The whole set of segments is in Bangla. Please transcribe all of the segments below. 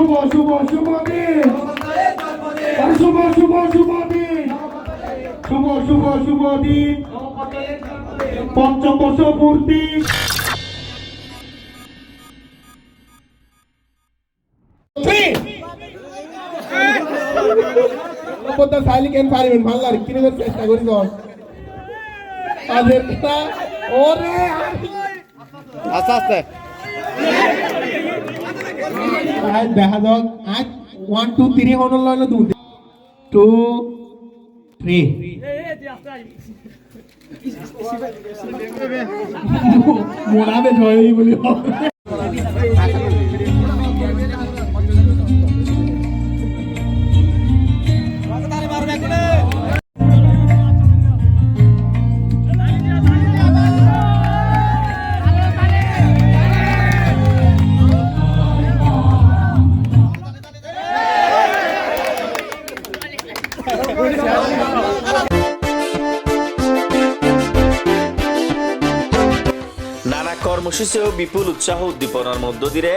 শুভ শুভ শুভ দিন। শুভ শুভ শুভ দিন। শুভ শুভ শুভ দিন। পঞ্চম বর্ষ পূর্তি সাইলি কেন পারিবেন? ভালো লাগে কিনে চেষ্টা করি কর ওরে আস্তে আস্তে। আজ দেখা যাক। আজ ওয়ান টু থ্রি হন লইলো দু টু থ্রি মোড়াবে জয় বলি। নানা কর্মসূচি ও বিপুল উৎসাহ উদ্দীপনার মধ্য দিয়ে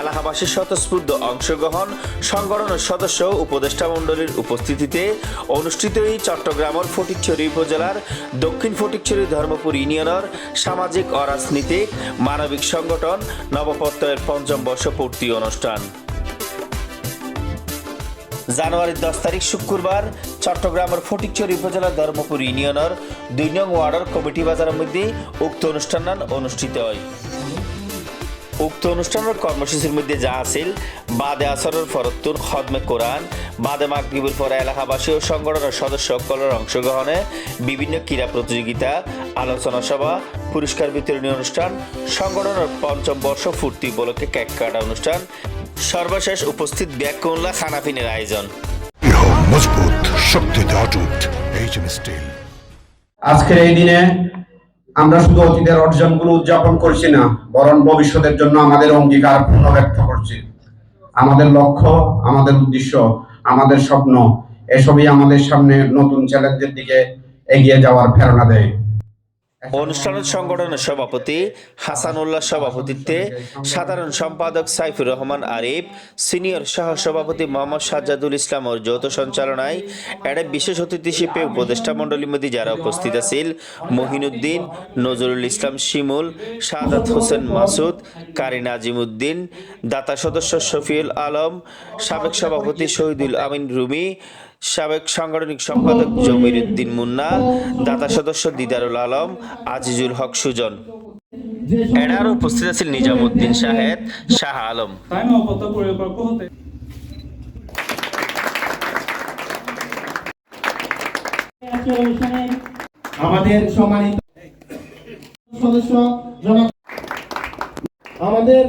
এলাকাবাসীর স্বতঃস্ফূর্ত অংশগ্রহণ, সংগঠনের সদস্য উপদেষ্টা মণ্ডলীর উপস্থিতিতে অনুষ্ঠিত এই চট্টগ্রামের ফটিকছড়ি উপজেলার দক্ষিণ ফটিকছড়ি ধর্মপুর ইউনিয়নের সামাজিক অরাজনীতিক মানবিক সংগঠন নবপত্রের পঞ্চম বর্ষপূর্তি অনুষ্ঠান। জানুয়ারির দশ তারিখ শুক্রবার চট্টগ্রামের ফটিকচুরি উপজেলার ধর্মপুর ইউনিয়নের দুই নং ওয়ার্ডের কমিটি বাজারের মধ্যে উক্ত অনুষ্ঠান অনুষ্ঠিত হয়। উক্ত অনুষ্ঠানের কর্মসূচির মধ্যে যা আছিল, বাদে আসরের ফরত্তুর খদমে কোরআন, বাদে মাগরিবের পরে এলাকাবাসী ও সংগঠনের সদস্য সকলের অংশগ্রহণে বিভিন্ন ক্রীড়া প্রতিযোগিতা, আলোচনা সভা, পুরস্কার বিতরণী অনুষ্ঠান, সংগঠনের পঞ্চম বর্ষ পূর্তি উপলক্ষে কেক কাটা অনুষ্ঠান, সর্বশেষ উপস্থিত ব্যাকুল্লা খানাপিনের আয়োজন। মজবুত শক্তিতে অটুট এইচ স্টিল আজকের এই দিনে আমরা শুধু অতীতের অর্জনগুলো উদযাপন করছি না, বরং ভবিষ্যতের জন্য আমাদের অঙ্গীকার পূর্ণ ব্যক্ত করছি। আমাদের লক্ষ্য, আমাদের উদ্দেশ্য, আমাদের স্বপ্ন, এসবই আমাদের সামনে নতুন চ্যালেঞ্জের দিকে এগিয়ে যাওয়ার প্রেরণা দেয়। অনুষ্ঠানের সংগঠনের সভাপতি হাসানুল্লাহ সভাপতিত্বে সাধারণ সম্পাদক সাইফুর রহমান আরিফ, সিনিয়র সহ সভাপতি মোহাম্মদ সাজ্জাদুল ইসলামর যৌথ সঞ্চালনায় এড়ে বিশেষ অতিথি হিসেবে উপদেষ্টা মণ্ডলীর মধ্যে যারা উপস্থিত আছিল, মহিনুদ্দিন, নজরুল ইসলাম শিমুল, সাদাত হোসেন মাসুদ কারি নাজিমুদ্দিন দাতা সদস্য শফিউল আলম, সাবেক সভাপতি শহীদুল আমিন রুমি সাবেক সাংগঠনিক সম্পাদক জমির উদ্দিন মুন্না, দাতা সদস্য দিদারুল আলম, আজিজুল হক সুজন। এনার উপস্থিত আছেন নিজামুদ্দিন শাহেদ শাহ আলম। আমাদের সম্মানিত সদস্য আমাদের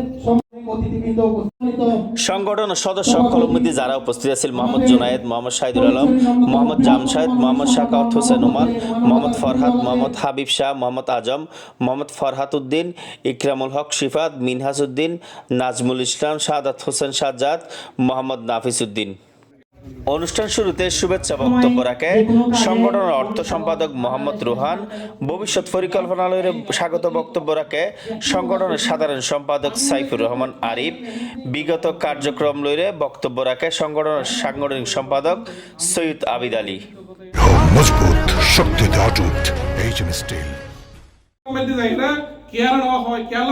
সংগঠন সদস্য মধ্যে যারা উপস্থিত আছেন, মোহাম্মদ জুনায়েদ, মোহাম্মদ শাহিদুল আলম, মোহাম্মদ জামশায়দ মোহাম্মদ শাকাত হোসেন ওমান মোহাম্মদ ফরহাদ, মোহাম্মদ হাবিব শাহ, মোহাম্মদ আজম, মোহাম্মদ ফরহাত উদ্দিন, ইকরামুল হক, শিফাত, মিনহাজ উদ্দিন, নাজমুল ইসলাম সাদাত হোসেন সাজ্জাদ, মোহাম্মদ নাফিস উদ্দিন। অনুষ্ঠান শুরুতে শুভেচ্ছা বক্তব্য রাখে সংগঠনের অর্থ সম্পাদক মোহাম্মদ রোহান। ভবিষ্যৎ পরিকল্পনালয়ের স্বাগত বক্তব্য রাখে সংগঠনের সাধারণ সম্পাদক সাইফুর রহমান আরিফ। বিগত কার্যক্রম লইরে বক্তব্য রাখে সংগঠনের সাংগঠনিক সম্পাদক সৈয়দ আবিদ আলী। মজবুত শক্তিতে অটুট এইচ এম স্টিল মধ্যে যাই কেয়ার ন হয় কেয়ার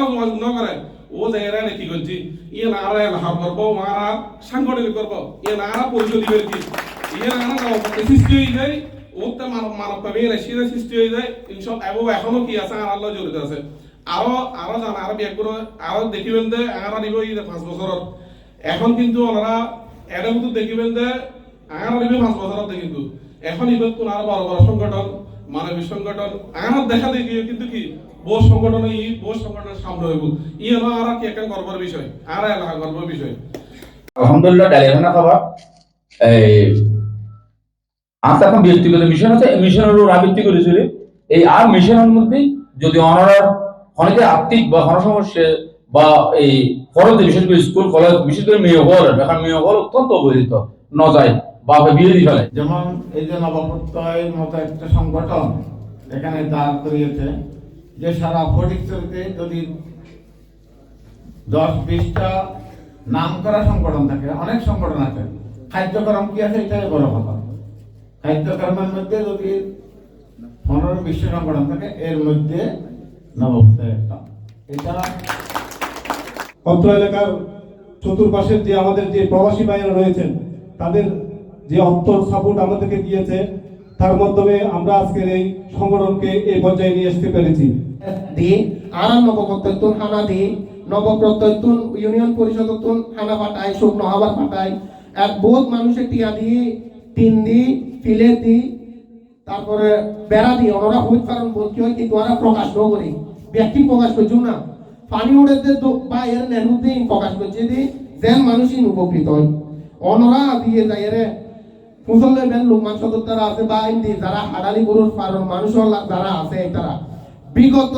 ও জায়গা রে কি করছি ইয়ে নারা এলাহা করব, মারা সাংগঠনিক করব। ইয়ে নারা পরিচয় দিবে কি? ইয়ে নারা সৃষ্টি হয়ে যায় ওতে মানব মানব পাবে রাশিয়া সৃষ্টি হয়ে যায়। ইনসব এবং এখনও কি আছে? আর আল্লাহ জড়িত আছে। আরও আরও জানা, আরও বিয়ে করে। আরও দেখিবেন যে আগারা দিব এই পাঁচ বছরত। এখন কিন্তু ওনারা এটা কিন্তু দেখিবেন যে আগারা দিবে পাঁচ বছরত কিন্তু এখন ইবেন কোন আরও বড় বড় সংগঠন। মানবিক সংগঠন আমার দেখা দেখি কিন্তু কি বোস সংগঠন ই বোস সংগঠনের সামনে হইব। ই হলো আর কি একটা গর্বের বিষয়, আর এলাকা গর্বের বিষয়। আলহামদুলিল্লাহ, ডালিয়াখানা খাবার এই আর তখন ব্যক্তিগত মিশন আছে, এই মিশনের উপর আবৃত্তি করেছিল এই আর মিশনের মধ্যে যদি অনারার অনেকে আর্থিক বা সমস্যা বা এই খরচ বিশেষ করে স্কুল কলেজ বিশেষ করে মেয়ে হল এখন মেয়ে হল অত্যন্ত অবহেলিত ন যায় বা দিয়ে ফেলে যেমন এই যে নবপ্রত্যয়ের মতো একটা সংগঠন এখানে দাঁড় করিয়েছে যে সারা ফটিকচুরিতে যদি দশ বিশটা নাম করা সংগঠন থাকে অনেক সংগঠন আছে। খাদ্যকর্ম কি আছে? এটাই বড় কথা। খাদ্যকর্মের মধ্যে যদি পনেরো বিশ্ব সংগঠন থাকে এর মধ্যে নবপ্রত্যয় একটা। এটা অত্র এলাকার চতুর্পাশের যে আমাদের যে প্রবাসী ভাইয়েরা রয়েছেন তাদের যে অন্তর সাপোর্ট আমাদেরকে দিয়েছে, তার মাধ্যমে আমরা আজকের এই সংগঠনকে এই পর্যায়ে নিয়ে আসতে পেরেছি। দি আর নবপ্রত্যয়তুন হানা দি, নবপ্রত্যয়তুন ইউনিয়ন পরিষদতুন হানা পাঠায়, শুভ নহাবার পাঠায়। এক বহুত মানুষের টিয়া দি, তিন দি ফিলে দি, তারপরে বেড়া দি ওনারা হইত কারণ বলতে হয় কিন্তু ওরা প্রকাশ ন করি। ব্যক্তি প্রকাশ করছ না। পানি উড়ে বা এর নেহরু দিন প্রকাশ করছে দি, যেন মানুষই উপকৃত হয়। অনরা দিয়ে যায় লোকমান সদর আছে বা যারা গরুর মানুষ যারা আছে তারা। বিগত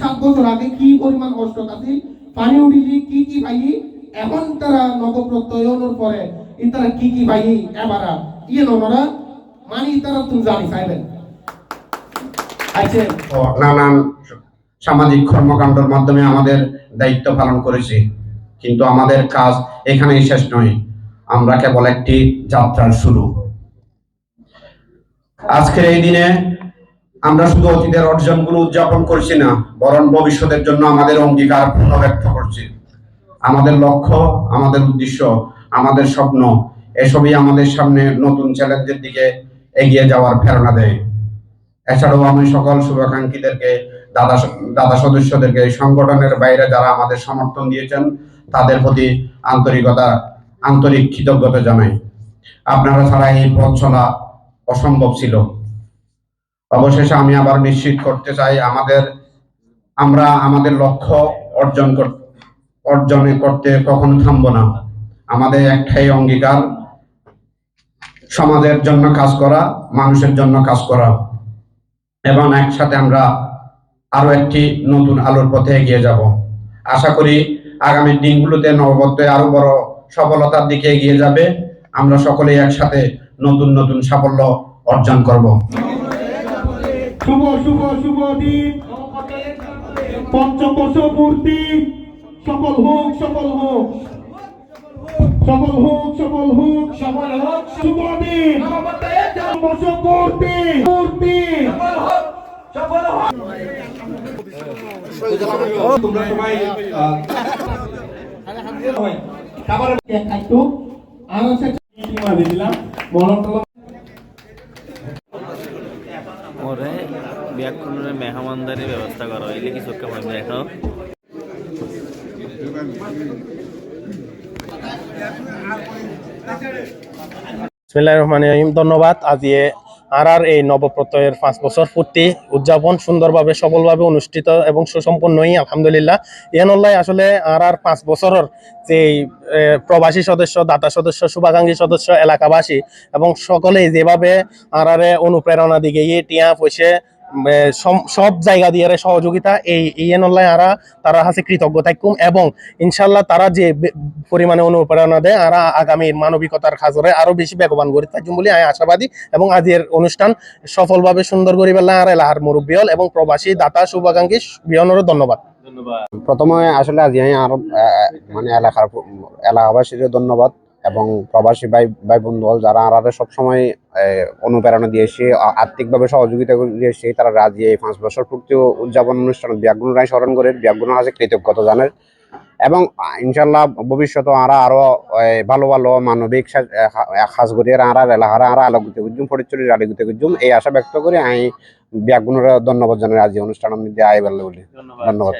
সাত বছর আগে কি পরিমাণ কষ্ট পানি উঠিলি, কি কি এখন তারা পরে কি কি এবার ইয়ে ননরা মানি তুমি জানি, চাইবেন। নানান সামাজিক কর্মকাণ্ডের মাধ্যমে আমাদের দায়িত্ব পালন করেছি। কিন্তু আমাদের কাজ এখানেই শেষ নয়। আমরা কেবল একটি যাত্রার শুরু। আজকের এই দিনে আমরা শুধু অতীতের অর্জনগুলো উদযাপন করছি না, বরং ভবিষ্যতের জন্য আমাদের অঙ্গীকার পূর্ণ ব্যক্ত করছি। আমাদের লক্ষ্য, আমাদের উদ্দেশ্য, আমাদের স্বপ্ন, এসবই আমাদের সামনে নতুন চ্যালেঞ্জের দিকে এগিয়ে যাওয়ার প্রেরণা দেয়। এছাড়াও আমি সকল শুভাকাঙ্ক্ষীদেরকে, দাদা দাদা সদস্যদেরকে সংগঠনের বাইরে যারা আমাদের সমর্থন দিয়েছেন, তাদের প্রতি আন্তরিকতা আন্তরিক কৃতজ্ঞতা জানাই। আপনারা ছাড়া এই পথ চলা অসম্ভব ছিল। অবশেষে আমি আবার নিশ্চিত করতে চাই, আমাদের, আমরা আমাদের লক্ষ্য অর্জন অর্জনে করতে কখনো থামবো না। আমাদের একটাই অঙ্গীকার, সমাজের জন্য কাজ করা, মানুষের জন্য কাজ করা। এবং একসাথে আমরা আরও একটি নতুন আলোর পথে এগিয়ে যাব। আশা করি আগামী দিনগুলোতে নববর্তে আরও বড় সফলতার দিকে এগিয়ে যাবে। আমরা সকলেই একসাথে নতুন নতুন সাফল্য অর্জন করব। শুভ শুভ শুভ দিন। পঞ্চম বর্ষ পূর্তি সফল হোক সফল হোক। সফল হোক সফল হোক। সফল হোক শুভ দিন বর্ষ পূর্তি পূর্তি তোমরা সবাই খাবারের খাইতো আর হচ্ছে দিলাম মলম টলম। ওরে ব্যাকরণের মেহমানদারির ব্যবস্থা করা হইলে কিছু কেমন দেখো। বিসমিল্লাহির রহমানির রহিম ধন্যবাদ। আজ এ আর আর এই নবপ্রত্যয়ের পাঁচ বছর পূর্তি উদযাপন সুন্দরভাবে, সফলভাবে অনুষ্ঠিত এবং সুসম্পন্নই, আলহামদুলিল্লাহ। ইয়ানুল্লাহ, আসলে আর আর পাঁচ বছরের যে প্রবাসী সদস্য, দাতা সদস্য, শুভাকাঙ্ক্ষী সদস্য, এলাকাবাসী এবং সকলেই যেভাবে আর আরে অনুপ্রেরণা দিকে ইয়ে টিয়া পয়সে সব জায়গা দিয়ে সহযোগিতা এই ইয়েনুল্লাহ আরা তারা হাসে কৃতজ্ঞ থাকুম এবং ইনশাল্লাহ তারা যে বে- পরিমাণে অনুপ্রেরণা দেয় আর আগামী মানবিকতার খাজরে আরও বেশি বেগবান করে থাকুম বলে আমি আশাবাদী এবং আজের অনুষ্ঠান সফলভাবে সুন্দর করি পেলাম আর এলাহার মুরব্বিয়ল এবং প্রবাসী দাতা শুভাকাঙ্ক্ষী বিয়নেরও ধন্যবাদ। প্রথমে আসলে আজ আমি আরও মানে এলাকার এলাকাবাসীর ধন্যবাদ। এবং প্রবাসী ভাই ভাই বন্ধু যারা আর সবসময় আহ, অনুপ্রেরণা দিয়েছে আর্থিকভাবে সহযোগিতা দিয়েছে তারা রাজি এই পাঁচ বছর পূর্তি উদযাপন অনুষ্ঠান ব্যাগুণ রায় স্মরণ করে ব্যাগুণের কাছে কৃতজ্ঞতা জানার এবং ইনশাল্লাহ ভবিষ্যতে আরা আরও ভালো ভালো মানবিক কাজ করি আর এলাকার আর আলোকিত গুজুম পরিচয় আলোকিত গুজুম এই আশা ব্যক্ত করে আমি ব্যাগুণের ধন্যবাদ জানাই আজ এই অনুষ্ঠানের মধ্যে আয় বলে বলি। ধন্যবাদ।